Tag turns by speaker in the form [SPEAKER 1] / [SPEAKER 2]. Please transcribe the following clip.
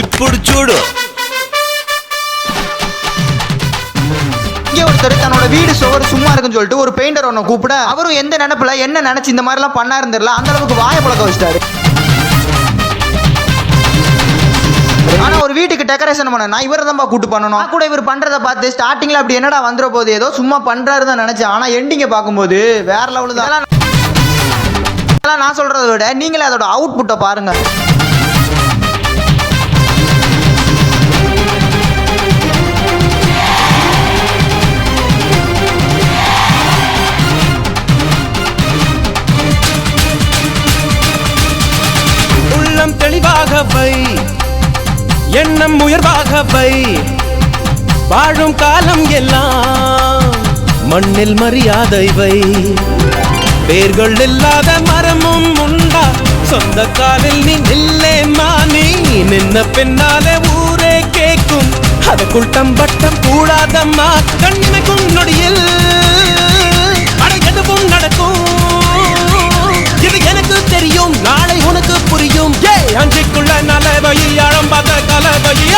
[SPEAKER 1] ఇప్పుడు చూడు
[SPEAKER 2] இங்க ஒருத்தர் தன்னோட வீடு சுவர் சும்மா இருக்குன்னு சொல்லிட்டு ஒரு பெயிண்டர் ஒன்று கூப்பிட அவரும் எந்த நினைப்புல என்ன நினைச்சு இந்த மாதிரிலாம் பண்ணாருன்னு தெரியல அந்த அளவுக்கு வாய பழக்க வச்சிட்டாரு ஆனா ஒரு வீட்டுக்கு டெக்கரேஷன் பண்ணனா இவரை தான் கூட்டு பண்ணணும் நான் கூட இவர் பண்றத பார்த்து ஸ்டார்டிங்ல அப்படி என்னடா வந்துற போது ஏதோ சும்மா பண்றாரு தான் நினைச்சேன் ஆனா எண்டிங்க பார்க்கும்போது வேற லெவலு தான் இதெல்லாம் இதெல்லாம் நான் சொல்றதை விட நீங்களே அதோட அவுட்புட்டை பாருங்க
[SPEAKER 3] உள்ளம் தெளிவாக வை எண்ணம் உயர்வாக வை வாழும் காலம் எல்லாம் மண்ணில் மரியாதை வை வேர்கள் இல்லாத மரமும் உண்டா? சொந்த காலில் நீ நில்லே மானி. நின்ன பின்னாலே ஊரே கேட்கும் அதுக்குள் தம்பட்டம் கூடாதம்மா. கண்ணிமைக்கும் நொடியில் மத கலவையில்